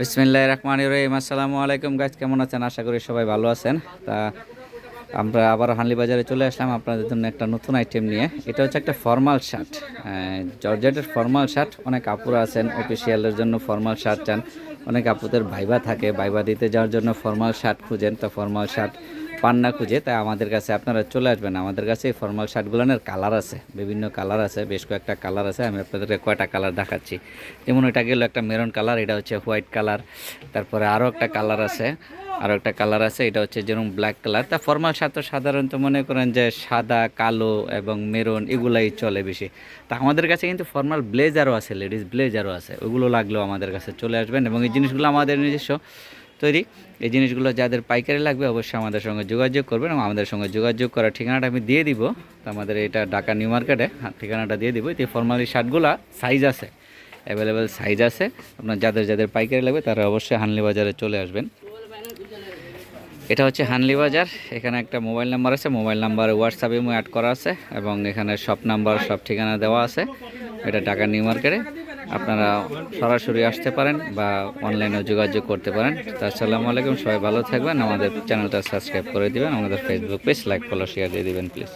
বিসমিল্লাহ রহমান রহিম। আসসালামু আলাইকুম গাছ কেমন আছেন? আশা করি সবাই ভালো আছেন। তা আমরা আবার হানলি বাজারে চলে আসলাম আপনাদের জন্য একটা নতুন আইটেম নিয়ে। এটা হচ্ছে একটা ফর্মাল শার্ট জর্জেটের ফর্মাল শার্ট অনেক আপুরা আছেন অফিসিয়ালের জন্য ফর্মাল শার্ট চান। অনেক আপুদের ভাইবা থাকে। ভাইবা দিতে যাওয়ার জন্য ফর্মাল শার্ট খুঁজেন। তো ফর্মাল শার্ট পান না খুঁজে, তাই আমাদের কাছে আপনারা চলে আসবেন। আমাদের কাছে এই ফর্মাল শার্টগুলোনের কালার আছে, বিভিন্ন কালার আছে, বেশ কয়েকটা কালার আছে, আমি আপনাদেরকে কয়টা কালার দেখাচ্ছি। যেমন এটা গেল একটা মেরুন কালার এটা হচ্ছে হোয়াইট কালার তারপরে আরও একটা কালার আছে আরও একটা কালার আছে, এটা হচ্ছে যেরকম ব্ল্যাক কালার তা ফর্মাল শার্ট তো সাধারণত মনে করেন যে সাদা, কালো এবং মেরুন, এগুলাই চলে বেশি। তা আমাদের কাছে কিন্তু ফর্মাল ব্লেজারও আছে লেডিস ব্লেজারও আছে, ওগুলো লাগলেও আমাদের কাছে চলে আসবেন এবং এই জিনিসগুলো আমাদের নিজস্ব। তৈরি। এই জিনিসগুলো যাদের পাইকারি লাগবে অবশ্যই আমাদের সঙ্গে যোগাযোগ করবেন এবং আমাদের সঙ্গে যোগাযোগ করার ঠিকানাটা আমি দিয়ে দিব। তো আমাদের এটা ঢাকা নিউ মার্কেটে হ্যাঁ, ঠিকানাটা দিয়ে দিব। এই ফর্মালি শার্টগুলো সাইজ আছে অ্যাভেলেবেল সাইজ আছে। আপনার যাদের যাদের পাইকারি লাগবে তারা অবশ্যই হানলি বাজারে চলে আসবেন। এটা হচ্ছে হানলি বাজার। এখানে একটা মোবাইল নাম্বার আছে মোবাইল নাম্বার হোয়াটসঅ্যাপে অ্যাড করা আছে এবং এখানে সব নাম্বার সব ঠিকানা দেওয়া আছে। এটা ঢাকা নিউ মার্কেটে। আপনারা সরাসরি আসতে পারেন বা অনলাইনেও যোগাযোগ করতে পারেন। তো আসসালামু আলাইকুম, সবাই ভালো থাকবেন। আমাদের চ্যানেলটা সাবস্ক্রাইব করে দিবেন। আমাদের Facebook page like follow share দিয়ে দিবেন প্লিজ